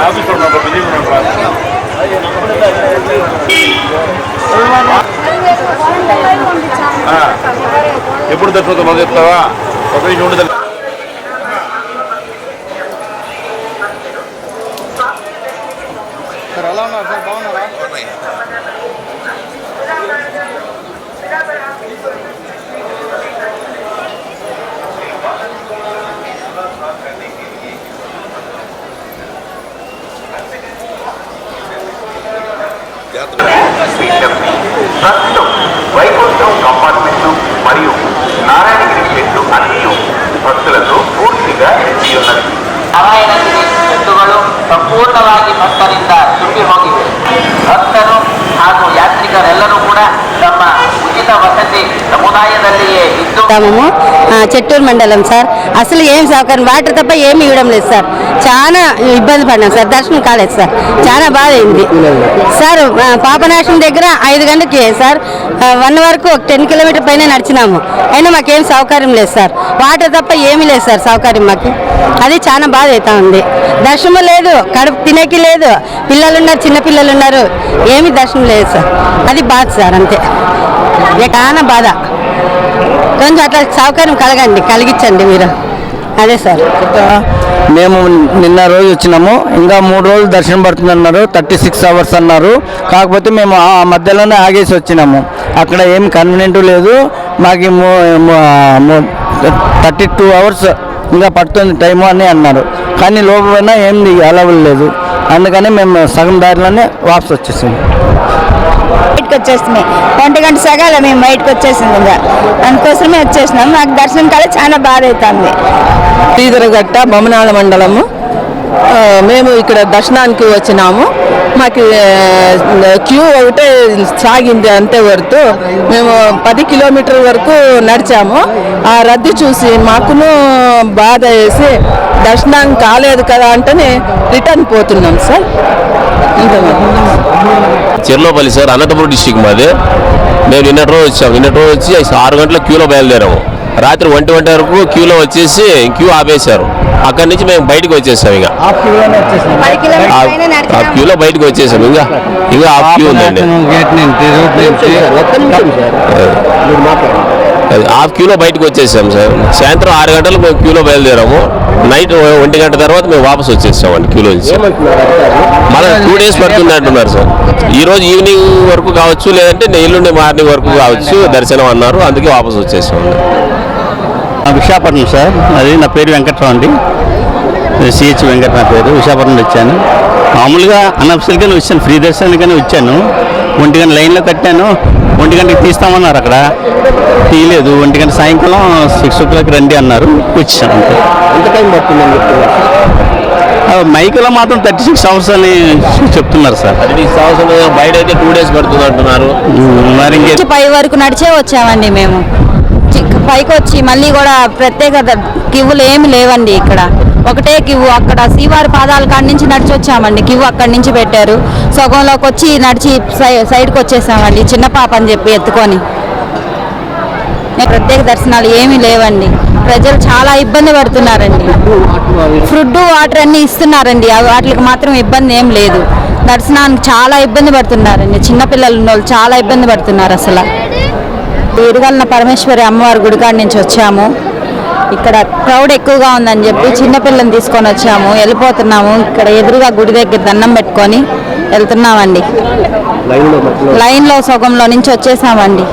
ఆఫీస్లో ఉన్నప్పుడు బిజీ ఉన్నాడు ఎప్పుడు దర్శనం మొదలు చెప్తావా ఒక నిమిషం ఉండదు సార్ ఎలా ఉన్నారు సార్ బాగున్నారా ట్రస్టులు వైకుంఠం కంపార్ట్మెంట్లు మరియు గ్రామము చెట్టూరు మండలం సార్. అసలు ఏం సౌకర్యం? వాటర్ తప్ప ఏమి ఇవ్వడం లేదు సార్. చాలా ఇబ్బంది పడినాం సార్. దర్శనం కాలేదు సార్. చాలా బాధ అయింది సార్ పాపనాశనం దగ్గర ఐదు గంటలకి సార్ వన్ వరకు ఒక టెన్ కిలోమీటర్ పైన నడిచినాము. అయినా మాకేం సౌకర్యం లేదు సార్. వాటర్ తప్ప ఏమీ లేదు సార్ సౌకర్యం మాకు. అది చాలా బాధ అవుతా ఉంది. దర్శనం లేదు. కడుపు తినేకి లేదు. పిల్లలున్నారు చిన్నపిల్లలు ఉన్నారు ఏమీ దర్శనం లేదు సార్. అది బాధ సార్ అంతే. ఇక బాధ. కొంచెం అట్లా సౌకర్యం కలగండి కలిగించండి మీరు. అదే సార్. మేము నిన్న రోజు వచ్చినాము. ఇంకా మూడు రోజులు దర్శనం పడుతుంది అన్నారు థర్టీ సిక్స్ అవర్స్ అన్నారు. కాకపోతే మేము ఆ మధ్యలోనే ఆగేసి వచ్చినాము. అక్కడ ఏం కన్వీనియంట్ లేదు. మాకు థర్టీ టూ అవర్స్ ఇంకా పడుతుంది టైము అని అన్నారు. కానీ లోపల ఏం అలవల్ లేదు అందుకని మేము సగం దారిలోనే వాపస్ వచ్చేసాము. బయటకు వచ్చేస్తున్నాయి. ఒంటి గంట సగాల మేము బయటకు వచ్చేసింది ఇంకా. అందుకోసమే వచ్చేసినాం. మాకు దర్శనం కాలే చాలా బాధ అవుతుంది శ్రీధరగట్ట బొమ్మనాళ మండలము. మేము ఇక్కడ దర్శనానికి వచ్చినాము. మాకు క్యూ ఒకటే సాగింది అంతే వరకు. మేము పది కిలోమీటర్ వరకు నడిచాము. ఆ రద్దీ చూసి మాకును బాధ వేసి దర్శనం కాలేదు కదా అంటేనే రిటర్న్ పోతున్నాం సార్. ఇంకా చెర్లోపల్లి సార్ అనంతపురం డిస్టిక్ మాది. మేము నిన్నటి రోజు వచ్చాము నిన్నటి రోజు వచ్చి ఆరు గంటల క్యూలో బయలుదేరాము. రాత్రి ఒంటి గంట వరకు క్యూలో వచ్చేసి క్యూ ఆపేశారు. అక్కడి నుంచి మేము బయటకు వచ్చేసాం ఇంకా. ఆ- ఆ. క్యూలో బయటకు వచ్చేసాం. ఇంకా ఇంకా హాఫ్ క్యూ ఉందండి. హాఫ్ క్యూలో బయటకు వచ్చేసాం సార్. సాయంత్రం ఆరు గంటలకు మేము క్యూలో బయలుదేరాము. నైట్ ఒంటి గంట తర్వాత మేము వాపస్ వచ్చేసామండి క్యూలో నుంచి. మళ్ళీ టూ డేస్ పడుతుంది అంటున్నారు సార్. ఈరోజు ఈవినింగ్ వరకు కావచ్చు లేదంటే ఎల్లుండి మార్నింగ్ వరకు కావచ్చు దర్శనం అన్నారు. అందుకే వాపస్ వచ్చేసామండి విశాఖపట్నం సార్. అది నా పేరు వెంకట్రావు అండి. సిహెచ్ వెంకట నా పేరు. విశాఖపట్నం వచ్చాను. మామూలుగా అనఫ్సల్గానే వచ్చాను. ఫ్రీ దర్శనానికి వచ్చాను. ఒంటిగా లైన్లో కట్టాను. ఒంటి గంటకి తీస్తామన్నారు అక్కడ. తీయలేదు. ఒంటి గంట సాయంకాలం సిక్స్ ఓ క్లాక్ రండి అన్నారు. వచ్చాను అంతే. ఎంత టైం పడుతుందని మైకులో మాత్రం థర్టీ సిక్స్ అవర్స్ అని చెప్తున్నారు సార్. అది మీకు సంవత్సరం బయట అయితే టూ డేస్ పడుతుంది అంటున్నారు. మరి పై వరకు నడిచే వచ్చామండి మేము. పైకి వచ్చి మళ్ళీ కూడా ప్రత్యేక కివ్వులు ఏమి లేవండి ఇక్కడ. ఒకటే కివ్వు. అక్కడ శ్రీవారి పాదాల కాడి నుంచి నడిచి వచ్చామండి. కివ్వు అక్కడి నుంచి పెట్టారు. సగంలోకి వచ్చి నడిచి సైడ్కి వచ్చేసామండి. చిన్న పాప అని చెప్పి ఎత్తుకొని. ప్రత్యేక దర్శనాలు ఏమీ లేవండి. ప్రజలు చాలా ఇబ్బంది పడుతున్నారండి. ఫుడ్ వాటర్ అన్నీ ఇస్తున్నారండి. అవి వాటికి మాత్రం ఇబ్బంది ఏం లేదు. దర్శనానికి చాలా ఇబ్బంది పడుతున్నారండి. చిన్నపిల్లలు ఉన్న వాళ్ళు చాలా ఇబ్బంది పడుతున్నారు అసలు. ఇరుగలన పరమేశ్వరి అమ్మవారి గుడికాడ నుంచి వచ్చాము. ఇక్కడ క్రౌడ్ ఎక్కువగా ఉందని చెప్పి చిన్నపిల్లని తీసుకొని వచ్చాము. వెళ్ళిపోతున్నాము. ఇక్కడ ఎదురుగా గుడి దగ్గర దండం పెట్టుకొని వెళ్తున్నామండి. లైన్లో సగంలో నుంచి వచ్చేసామండి.